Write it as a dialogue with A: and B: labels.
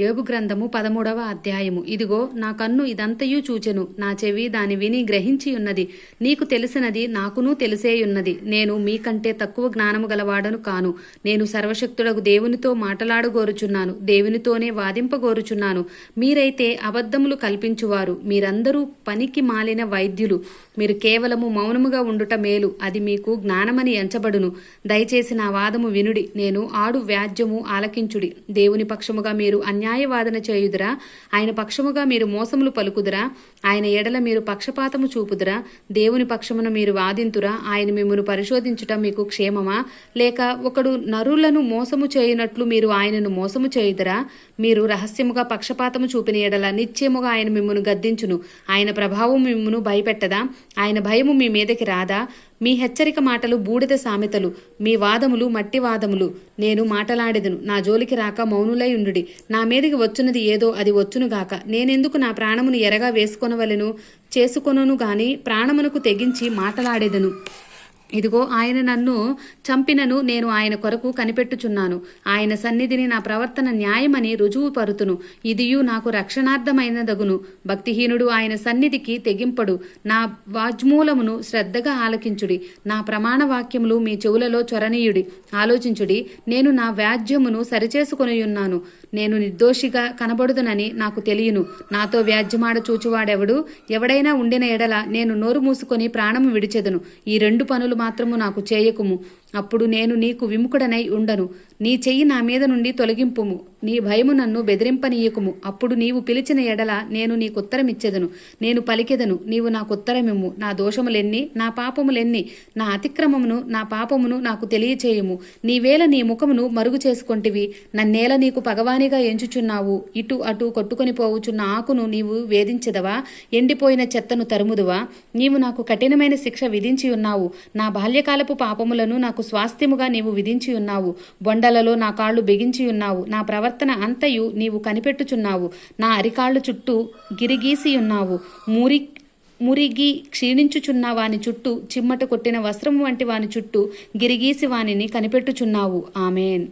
A: యోగు గ్రంథము పదమూడవ అధ్యాయము. ఇదిగో నా కన్ను ఇదంతయు చూచెను. నా చెవి దాని విని గ్రహించి ఉన్నది నీకు తెలిసినది నాకునూ తెలిసేయున్నది. నేను మీకంటే తక్కువ జ్ఞానము గలవాడను కాను. నేను సర్వశక్తుడకు దేవునితో మాటలాడగోరుచున్నాను. దేవునితోనే వాదింపగోరుచున్నాను. మీరైతే అబద్ధములు కల్పించువారు. మీరందరూ పనికి మాలిన వైద్యులు. మీరు కేవలము మౌనముగా ఉండుట మేలు. అది మీకు జ్ఞానమని ఎంచబడును. దయచేసి నా వాదము వినుడి. నేను ఆడు వ్యాజ్యము ఆలకించుడి. దేవుని పక్షముగా మీరు అన్యా అన్యాయవాదన చేయుదురా. ఆయన పక్షముగా మీరు మోసములు పలుకుదురా. ఆయన ఎడల మీరు పక్షపాతము చూపుదురా. దేవుని పక్షమున మీరు వాదింతురా. ఆయన మిమ్మను పరిశోధించుట మీకు క్షేమమా? లేక ఒకడు నరులను మోసము చేయునట్లు మీరు ఆయనను మోసము చేయుదురా? మీరు రహస్యముగా పక్షపాతము చూపిన ఎడల నిశ్చయముగా ఆయన మిమ్మను గద్దించును. ఆయన ప్రభావం మిమ్మను భయపెట్టదా? ఆయన భయము మీ మీదకి రాదా? మీ హెచ్చరిక మాటలు బూడిద సామెతలు మీ వాదములు మట్టి వాదములు. నేను మాటలాడెదను. నా జోలికి రాక మౌనులై ఉండుడి. నా మీదకి వచ్చున్నది ఏదో అది వచ్చునుగాక నేనెందుకు నా ప్రాణమును ఎరగా వేసుకొనవలెను? చేసుకొనను గాని ప్రాణమునకు తెగించి మాటలాడేదను. ఇదిగో ఆయన నన్ను చంపినను నేను ఆయన కొరకు కనిపెట్టుచున్నాను. ఆయన సన్నిధిని నా ప్రవర్తన న్యాయమని రుజువు పరుతును. ఇదియు నాకు రక్షణార్థమైనదగును. భక్తిహీనుడు ఆయన సన్నిధికి తెగింపడు. నా వాజ్మూలమును శ్రద్ధగా ఆలకించుడి. నా ప్రమాణ వాక్యములు మీ చెవులలో చొరనీయుడి. ఆలోచించుడి నేను నా వ్యాజ్యమును సరిచేసుకొని ఉన్నాను నేను నిర్దోషిగా కనబడుదునని నాకు తెలియను. నాతో వ్యాజ్యమాడ చూచువాడెవడు? ఎవడైనా ఉండిన ఎడల నేను నోరు మూసుకొని ప్రాణము విడిచెదను. ఈ రెండు పనులు మాత్రము నాకు చేయకుము. అప్పుడు నేను నీకు విముఖుడనై ఉండను. నీ చెయ్యి నా మీద నుండి తొలగింపుము. నీ భయము నన్ను బెదిరింపనీయకుము. అప్పుడు నీవు పిలిచిన ఎడల నేను నీకుత్తరమిచ్చెదను. నేను పలికెదను నీవు నాకుత్తరమిమ్ము. నా దోషములెన్ని నా పాపములెన్ని నా అతిక్రమమును నా పాపమును నాకు తెలియచేయుము. నీవేళ నీ ముఖమును మరుగు చేసుకొంటివి నన్నేల నీకు పగవానిగా ఎంచుచున్నావు. ఇటు అటు కొట్టుకొని పోవుచున్న ఆకును నీవు వేధించదవా? ఎండిపోయిన చెత్తను తరుముదువా? నీవు నాకు కఠినమైన శిక్ష విధించి ఉన్నావు నా బాల్యకాలపు పాపములను నాకు స్వాస్థ్యముగా నీవు విధించి ఉన్నావు బొండలలో నా కాళ్ళు బిగించి ఉన్నావు నా ప్రవర్తన అంతయు నీవు కనిపెట్టుచున్నావు. నా అరికాళ్ళు చుట్టూ గిరిగీసి ఉన్నావు మూరి మురిగి క్షీణించుచున్న వాని చుట్టూ చిమ్మట కొట్టిన వస్త్రము వంటి వాని చుట్టూ గిరిగీసి వానిని కనిపెట్టుచున్నావు. ఆమెన్.